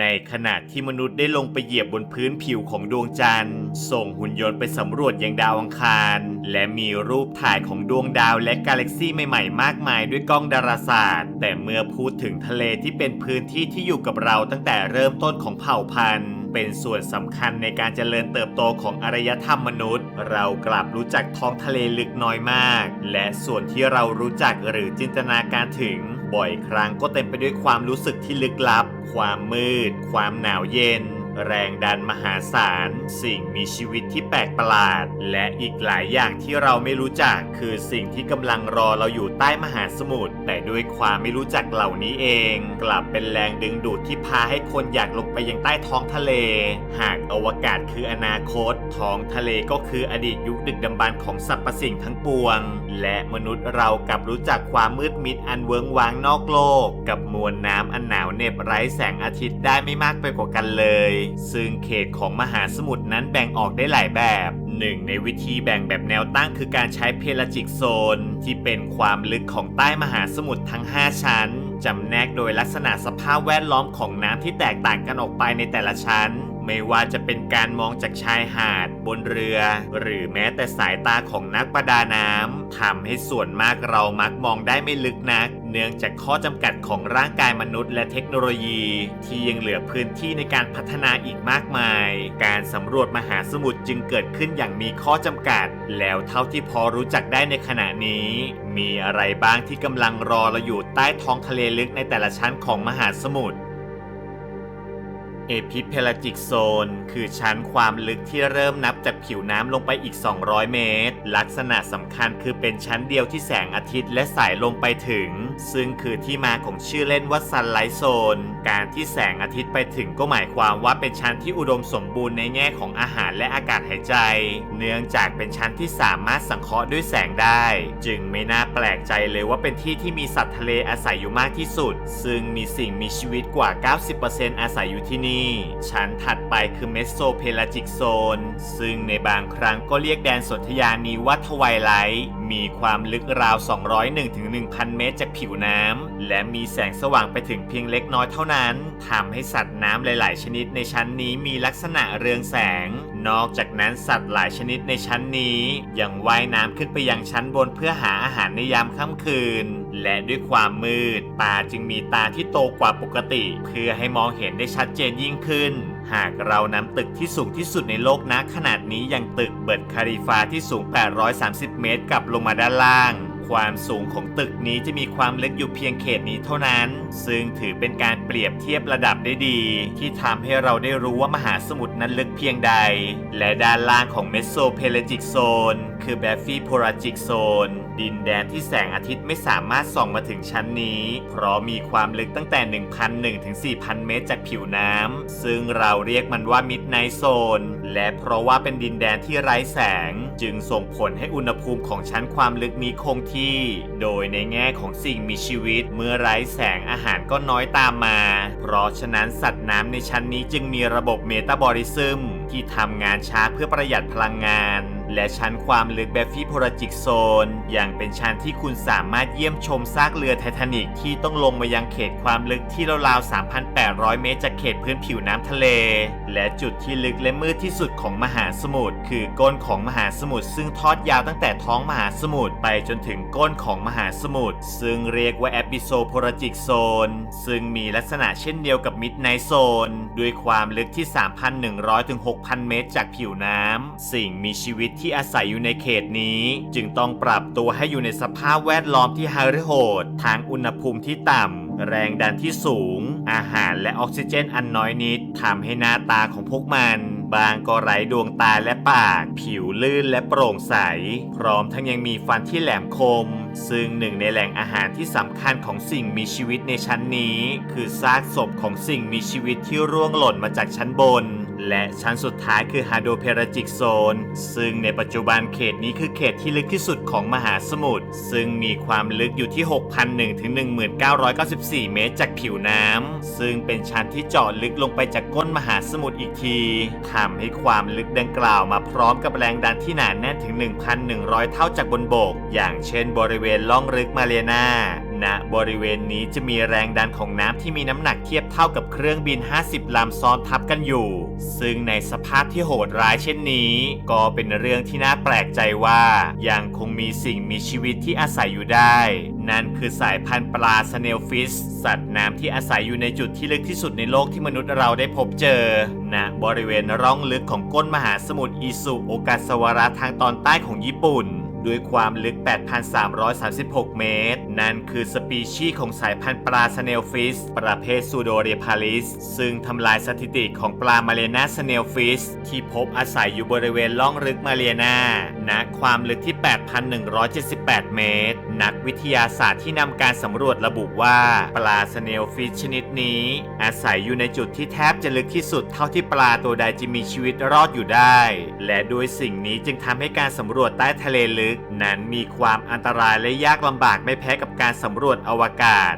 ในขณะที่มนุษย์ได้ลงไปเหยียบบนพื้นผิวของดวงจันทร์ ส่งหุ่นยนต์ไปสำรวจยังดาวอังคาร และมีรูปถ่ายของดวงดาวและกาแล็กซี่ใหม่ๆ มากมายด้วยกล้องดาราศาสตร์ แต่เมื่อพูดถึงทะเลที่เป็นพื้นที่ที่อยู่กับเราตั้งแต่เริ่มต้นของเผ่าพันธุ์เป็นส่วนสำคัญในการเจริญเติบโตของอารยธรรมมนุษย์ เรากลับรู้จักท้องทะเลลึกน้อยมาก และส่วนที่เรารู้จักหรือจินตนาการถึง บ่อยครั้งก็เต็มไปด้วยความรู้สึกที่ลึกลับ ความมืด ความหนาวเย็น แรงดันมหาศาล สิ่งมีชีวิตที่แปลกประหลาด และอีกหลายอย่างที่เราไม่รู้จัก คือสิ่งที่กำลังรอเราอยู่ใต้มหาสมุทรแต่ด้วยความไม่รู้จักเหล่านี้เอง กลับเป็นแรงดึงดูดที่พาให้คนอยากลงไปยังใต้ท้องทะเล หากอวกาศคืออนาคต ท้องทะเลก็คืออดีตยุคดึกดำบรรพ์ของสรรพสิ่งทั้งปวง และมนุษย์เรากลับรู้จักความมืดมิดอันเวิงวางนอกโลก กับมวลน้ำอันหนาวเหน็บไร้แสงอาทิตย์ได้ไม่มากไปกว่ากันเลย ซึ่งเขตของมหาสมุทรนั้นแบ่งออกได้หลายแบบหนึ่งในวิธีแบ่งแบบแนวตั้งคือการใช้เพลาจิกโซน ที่เป็นความลึกของใต้มหาสมุทรทั้ง 5 ชั้นจำแนกโดยลักษณะสภาพแวดล้อมของน้ำที่แตกต่างกันออกไปในแต่ละชั้น ไม่ว่าจะเป็นการมองจากชายหาดบนเรือ หรือแม้แต่สายตาของนักประดาน้ำทำให้ส่วนมากเรามักมองได้ไม่ลึกนัก เนื่องจากข้อจำกัดของร่างกายมนุษย์และเทคโนโลยี ที่ยังเหลือพื้นที่ในการพัฒนาอีกมากมาย การสำรวจมหาสมุทรจึงเกิดขึ้นอย่างมีข้อจำกัด แล้วเท่าที่พอรู้จักได้ในขณะนี้ มีอะไรบ้างที่กำลังรอเราอยู่ใต้ท้องทะเลลึกในแต่ละชั้นของมหาสมุทร เอพิเพลาจิกโซน คือชั้นความลึกที่เริ่มนับจากผิวน้ำลงไปอีก 200 เมตร ลักษณะสำคัญคือเป็นชั้นเดียวที่แสงอาทิตย์และสายลมไปถึง ซึ่งคือที่มาของชื่อเล่นว่าซันไลท์โซน การที่แสงอาทิตย์ไปถึงก็หมายความว่าเป็นชั้นที่อุดมสมบูรณ์ในแง่ของอาหารและอากาศหายใจ เนื่องจากเป็นชั้นที่สามารถสังเคราะห์ด้วยแสงได้ จึงไม่น่าแปลกใจเลยว่าเป็นที่ที่มีสัตว์ทะเลอาศัยอยู่มากที่สุด ซึ่งมีสิ่งมีชีวิตกว่า 90%อาศัยอยู่ที่นี่ชั้นถัดไปคือเมสโซเพลาจิกโซนซึ่งในบางครั้งก็เรียกแดนสนธยานี้ว่าทวายไลท์มีความลึกราว 201-1,000 เมตรจากผิวน้ำ และมีแสงสว่างไปถึงเพียงเล็กน้อยเท่านั้นทำให้สัตว์น้ำหลาย ๆ ชนิดในชั้นนี้มีลักษณะเรืองแสง นอกจากนั้นสัตว์หลายชนิดในชั้นนี้ยังว่ายน้ำขึ้นไปยังชั้นบนเพื่อหาอาหารในยามค่ำคืน และด้วยความมืด ปลาจึงมีตาที่โตกว่าปกติ เพื่อให้มองเห็นได้ชัดเจนยิ่งขึ้น หากเรานำตึกที่สูงที่สุดในโลกนะขนาดนี้อย่างตึกเบิร์ดคาริฟาที่สูง 830 เมตรกลับลงมาด้านล่าง ความสูงของตึกนี้จะมีความลึกอยู่เพียงเขตนี้เท่านั้น ซึ่งถือเป็นการเปรียบเทียบระดับได้ดี ที่ทำให้เราได้รู้ว่ามหาสมุทรนั้นลึกเพียงใด และด้านล่างของเมโซเพลจิกโซนคือแบฟฟี่โพราจิกโซนดินแดนที่แสงอาทิตย์ไม่สามารถส่องมาถึงชั้นนี้ เพราะมีความลึกตั้งแต่ 1,001ถึง4,000 เมตรจากผิวน้ำ ซึ่งเราเรียกมันว่ามิดไนโซนและเพราะว่าเป็นดินแดนที่ไร้แสง จึงส่งผลให้อุณหภูมิของชั้นความลึกนี้คงที่โดยในแง่ของสิ่งมีชีวิตเมื่อไร้แสงอาหารก็น้อยตามมา เพราะฉะนั้นสัตว์น้ำในชั้นนี้จึงมีระบบเมตาบอลิซึมที่ทำงานช้าเพื่อประหยัดพลังงาน และชั้นความลึกแบบฟิโพรจิกโซนยังเป็นชั้นที่คุณสามารถเยี่ยมชมซากเรือไททานิกที่ต้องลงมายังเขตความลึกที่ราวๆ 3,800 เมตรจากเขตพื้นผิวน้ำทะเล และจุดที่ลึกและมืดที่สุดของมหาสมุทรคือก้นของมหาสมุทรซึ่งทอดยาวตั้งแต่ท้องมหาสมุทรไปจนถึงก้นของมหาสมุทรซึ่งเรียกว่าแอปิโซโพรจิกโซนซึ่งมีลักษณะเช่นเดียวกับมิดไนโซนด้วยความลึกที่ 3,100ถึง6,000 เมตรจากผิวน้ำสิ่งมีชีวิตที่อาศัยอยู่ในเขตนี้ จึงต้องปรับตัวให้อยู่ในสภาพแวดล้อมที่ฮาริโหดทางอุณหภูมิที่ต่ำแรงดันที่สูง อาหารและออกซิเจนอันน้อยนิดทำให้หน้าตาของพวกมัน บางก็ไร้ดวงตาและปาก ผิวลื่นและโปร่งใส พร้อมทั้งยังมีฟันที่แหลมคม ซึ่งหนึ่งในแหล่งอาหารที่สำคัญของสิ่งมีชีวิตในชั้นนี้ คือซากศพของสิ่งมีชีวิตที่ร่วงหล่นมาจากชั้นบน และชั้นสุดท้ายคือฮาโดเพราจิกโซน ซึ่งในปัจจุบันเขตนี้คือเขตที่ลึกที่สุดของมหาสมุทร ซึ่งมีความลึกอยู่ที่ 6,001ถึง1994 เมตรจากผิวน้ำ ซึ่งเป็นชั้นที่เจาะลึกลงไปจากก้นมหาสมุทรอีกที ทำให้ความลึกดังกล่าวมาพร้อมกับแรงดันที่หนาแน่นถึง 1,100 เท่าจากบนบก อย่างเช่นบริเวณล่องลึกมาเรียนาณบริเวณนี้จะมีแรงดันของน้ำที่มีน้ำหนักเทียบเท่ากับ เครื่องบิน 50 ลำซ้อนทับกันอยู่ ซึ่งในสภาพที่โหดร้ายเช่นนี้ ก็เป็นเรื่องที่น่าแปลกใจว่า ยังคงมีสิ่งมีชีวิตที่อาศัยอยู่ได้ นั่นคือสายพันธุ์ปลาสเนลฟิชสัตว์น้ำที่อาศัยอยู่ในจุดที่ลึกที่สุดในโลกที่มนุษย์เราได้พบเจอณบริเวณร่องลึกของก้นมหาสมุทรอิสุโอกาสวาระทางตอนใต้ของญี่ปุ่น ด้วยความลึก 8,336 เมตร นั่นคือสปีชีส์ของสายพันธุ์ปลาสเนลฟิส ประเภทซูโดเรพาลิส ซึ่งทำลายสถิติของปลามาเลนาสเนลฟิส ที่พบอาศัยอยู่บริเวณล่องลึกมาเลนาณความลึกที่ 8,178 เมตร นักวิทยาศาสตร์ที่นำการสำรวจระบุว่าปลาสเนลฟิชชนิดนี้ อาศัยอยู่ในจุดที่แทบจะลึกที่สุดเท่าที่ปลาตัวใดจะมีชีวิตรอดอยู่ได้ และด้วยสิ่งนี้จึงทำให้การสำรวจใต้ทะเลลึก นั้นมีความอันตรายและยากลำบากไม่แพ้กับการสำรวจอวกาศ